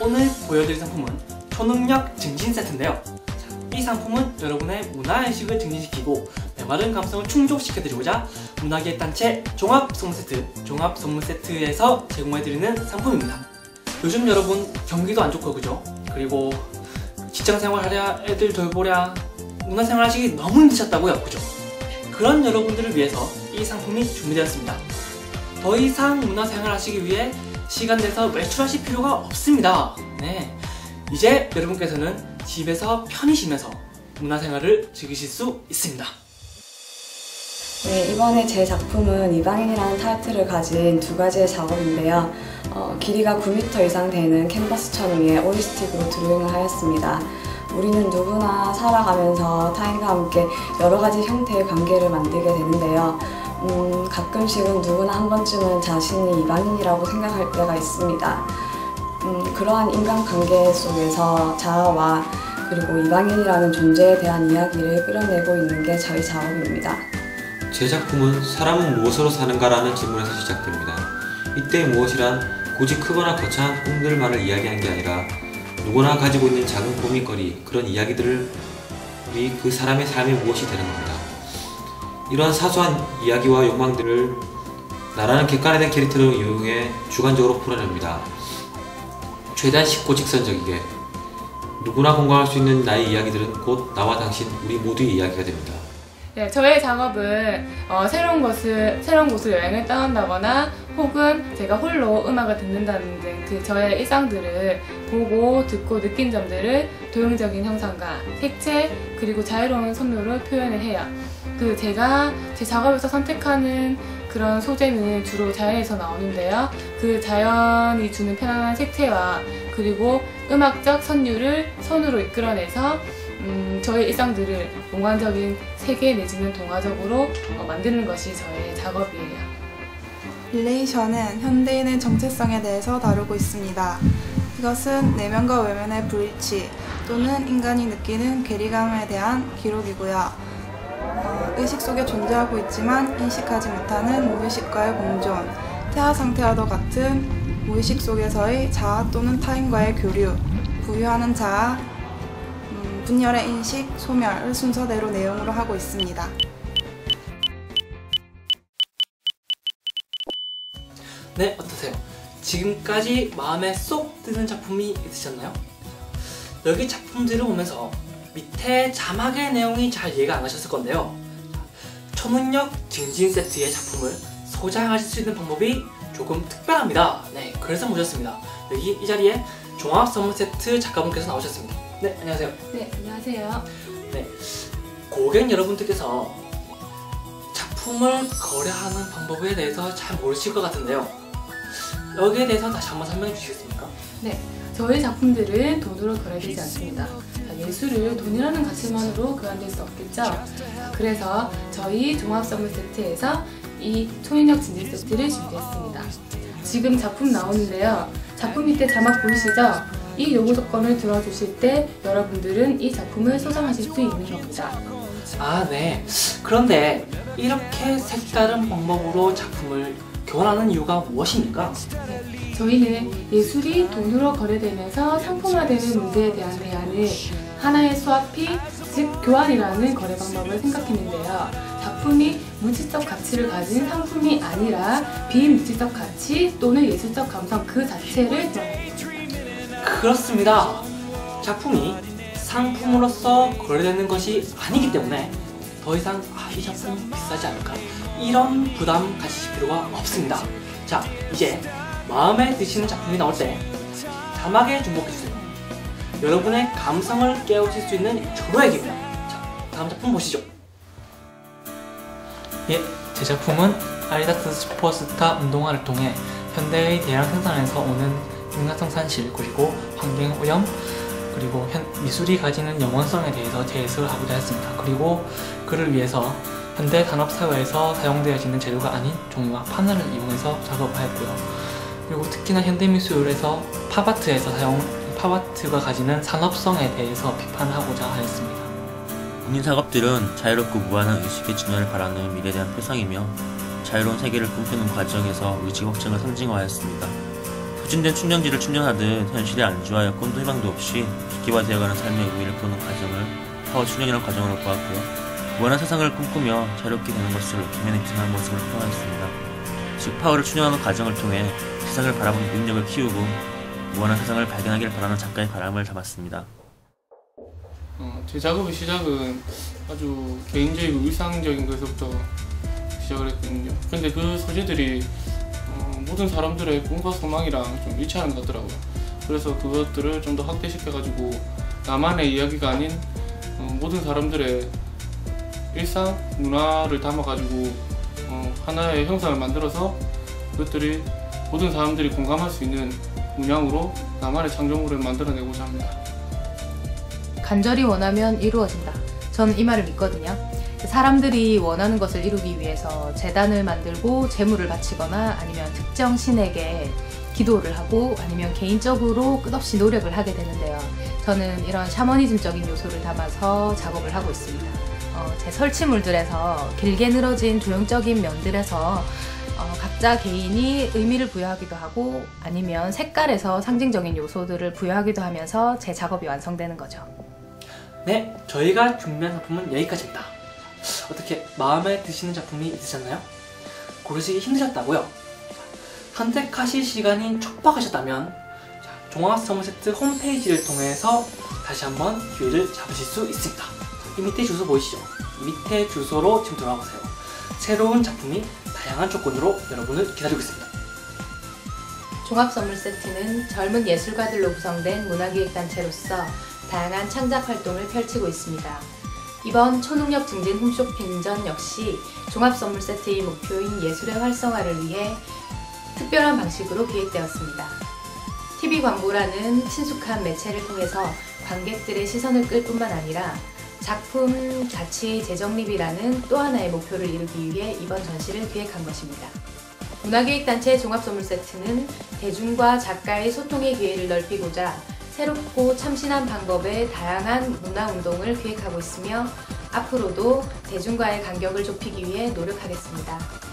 오늘 보여드릴 상품은 초능력 증진 세트인데요. 자, 이 상품은 여러분의 문화의식을 증진시키고 메마른 감성을 충족시켜드리고자 문화계획 단체 종합 선물 세트, 종합 선물 세트에서 제공해드리는 상품입니다. 요즘 여러분 경기도 안 좋고 그죠? 그리고 직장 생활 하랴, 애들 돌보랴, 문화생활 하시기 너무 힘드셨다고요, 그죠? 그런 여러분들을 위해서 이 상품이 준비되었습니다. 더 이상 문화생활 하시기 위해 시간 내서 외출하실 필요가 없습니다. 네. 이제 여러분께서는 집에서 편히 쉬면서 문화생활을 즐기실 수 있습니다. 네, 이번에 제 작품은 이방인이라는 타이틀을 가진 두 가지의 작업인데요. 어, 길이가 9m 이상 되는 캔버스 천 위에 오리스틱으로 드로잉을 하였습니다. 우리는 누구나 살아가면서 타인과 함께 여러 가지 형태의 관계를 만들게 되는데요. 음, 가끔씩은 누구나 한 번쯤은 자신이 이방인이라고 생각할 때가 있습니다. 음, 그러한 인간관계 속에서 자아와 그리고 이방인이라는 존재에 대한 이야기를 끌어내고 있는 게 저희 작업입니다. 제 작품은 사람은 무엇으로 사는가라는 질문에서 시작됩니다. 이때 무엇이란 굳이 크거나 거창한 꿈들만을 이야기하는 게 아니라 누구나 가지고 있는 작은 고민거리, 그런 이야기들이 그 사람의 삶이 무엇이 되는 겁니다. 이러한 사소한 이야기와 욕망들을 나라는 객관화된 캐릭터를 이용해 주관적으로 풀어냅니다. 최대한 쉽고 직선적이게 누구나 공감할 수 있는 나의 이야기들은 곧 나와 당신 우리 모두의 이야기가 됩니다. 네, 저의 작업은 어, 새로운 곳을 새로운 곳을 여행을 떠난다거나 혹은 제가 홀로 음악을 듣는다는 등 그 저의 일상들을 보고 듣고 느낀 점들을 도형적인 형상과 색채 그리고 자유로운 선율로 표현을 해요. 그 제가 제 작업에서 선택하는 그런 소재는 주로 자연에서 나오는데요. 그 자연이 주는 편안한 색채와 그리고 음악적 선율을 손으로 이끌어내서 음, 저의 일상들을 몽환적인 세계 내지는 동화적으로 어, 만드는 것이 저의 작업이에요. 릴레이션은 현대인의 정체성에 대해서 다루고 있습니다. 이것은 내면과 외면의 불일치 또는 인간이 느끼는 괴리감에 대한 기록이고요. 어, 의식 속에 존재하고 있지만 인식하지 못하는 무의식과의 공존, 태아 상태와도 같은 무의식 속에서의 자아 또는 타인과의 교류, 부유하는 자아, 음, 분열의 인식, 소멸을 순서대로 내용으로 하고 있습니다. 네, 어떠세요? 지금까지 마음에 쏙 드는 작품이 있으셨나요? 여기 작품들을 보면서 밑에 자막의 내용이 잘 이해가 안 가셨을 건데요. 초능력 증진 세트의 작품을 소장하실 수 있는 방법이 조금 특별합니다. 네, 그래서 모셨습니다. 여기 이 자리에 종합 선물 세트 작가분께서 나오셨습니다. 네, 안녕하세요. 네, 안녕하세요. 네, 고객 여러분들께서 작품을 거래하는 방법에 대해서 잘 모르실 것 같은데요. 여기에 대해서 다시 한번 설명해 주시겠습니까? 네, 저희 작품들은 돈으로 거래되지 않습니다. 자, 예술을 돈이라는 가치만으로 교환될 수 없겠죠. 그래서 저희 종합 선물 세트에서 이 초인력 진진 세트를 준비했습니다. 지금 작품 나오는데요. 작품 밑에 자막 보이시죠? 이 요구 조건을 들어주실 때 여러분들은 이 작품을 소장하실 수 있는 겁니다. 아, 네. 그런데 이렇게 색다른 방법으로 작품을 교환하는 이유가 무엇입니까? 저희는 예술이 돈으로 거래되면서 상품화되는 문제에 대한 대안을 하나의 수화피, 즉 교환이라는 거래 방법을 생각했는데요. 작품이 물질적 가치를 가진 상품이 아니라 비물질적 가치 또는 예술적 감성 그 자체를 교환합니다. 그렇습니다. 작품이 상품으로서 거래되는 것이 아니기 때문에 더 이상 아, 이 작품 비싸지 않을까 이런 부담 가지실 필요가 없습니다. 자, 이제 마음에 드시는 작품이 나올 때 자막에 주목해주세요. 여러분의 감성을 깨우칠 수 있는 절호의 기입니다. 자, 다음 작품 보시죠. 예, 제 작품은 아디다스 슈퍼스타 운동화를 통해 현대의 대량 생산에서 오는 인간성 산실 그리고 환경 오염 그리고 현, 미술이 가지는 영원성에 대해서 재해석을 하고자 했습니다. 그리고 그를 위해서 현대 산업 사회에서 사용되어지는 재료가 아닌 종이와 파늘을 이용해서 작업하였고요. 그리고 특히나 현대 미술에서 팝아트에서 사용 팝아트가 가지는 산업성에 대해서 비판하고자 하였습니다. 본인 작업들은 자유롭고 무한한 의식의 진화를 바라는 미래에 대한 표상이며 자유로운 세계를 꿈꾸는 과정에서 의지 확증을 상징화하였습니다. 급진된 충전지를 충전하듯 현실의 안주와 여건도 희망도 없이 기기화되어가는 삶의 의미를 보는 과정을 파워 충전이라는 과정으로 보았고요. 무한한 세상을 꿈꾸며 자유롭게 되는 것을 기면행진하는 모습을 표현했습니다. 즉 파워를 충전하는 과정을 통해 세상을 바라보는 능력을 키우고 무한한 세상을 발견하길 바라는 작가의 바람을 담았습니다. 어, 제 작업의 시작은 아주 개인적이고 일상적인 것에서부터 시작을 했거든요. 근데 그 소재들이 어, 모든 사람들의 꿈과 소망이랑 좀 일치하는 것 같더라고요. 그래서 그것들을 좀 더 확대시켜가지고 나만의 이야기가 아닌 어, 모든 사람들의 일상, 문화를 담아가지고 어, 하나의 형상을 만들어서 그것들이 모든 사람들이 공감할 수 있는 문양으로 나만의 창조물을 만들어내고자 합니다. 간절히 원하면 이루어진다. 저는 이 말을 믿거든요. 사람들이 원하는 것을 이루기 위해서 재단을 만들고 재물을 바치거나 아니면 특정 신에게 기도를 하고 아니면 개인적으로 끝없이 노력을 하게 되는데요. 저는 이런 샤머니즘적인 요소를 담아서 작업을 하고 있습니다. 어, 제 설치물들에서 길게 늘어진 조형적인 면들에서 어, 각자 개인이 의미를 부여하기도 하고 아니면 색깔에서 상징적인 요소들을 부여하기도 하면서 제 작업이 완성되는 거죠. 네, 저희가 준비한 작품은 여기까지입니다. 어떻게 마음에 드시는 작품이 있으셨나요? 고르시기 힘드셨다고요? 선택하실 시간이 촉박하셨다면 자, 종합선물 세트 홈페이지를 통해서 다시 한번 기회를 잡으실 수 있습니다. 이 밑에 주소 보이시죠? 이 밑에 주소로 지금 돌아가세요. 새로운 작품이 다양한 조건으로 여러분을 기다리고 있습니다. 종합 선물 세트는 젊은 예술가들로 구성된 문화기획단체로서 다양한 창작 활동을 펼치고 있습니다. 이번 초능력 증진 홈쇼핑전 역시 종합 선물 세트의 목표인 예술의 활성화를 위해 특별한 방식으로 기획되었습니다. TV 광고라는 친숙한 매체를 통해서 관객들의 시선을 끌 뿐만 아니라 작품 가치 재정립이라는 또 하나의 목표를 이루기 위해 이번 전시를 기획한 것입니다. 문화기획단체 종합선물 세트는 대중과 작가의 소통의 기회를 넓히고자 새롭고 참신한 방법의 다양한 문화운동을 기획하고 있으며 앞으로도 대중과의 간격을 좁히기 위해 노력하겠습니다.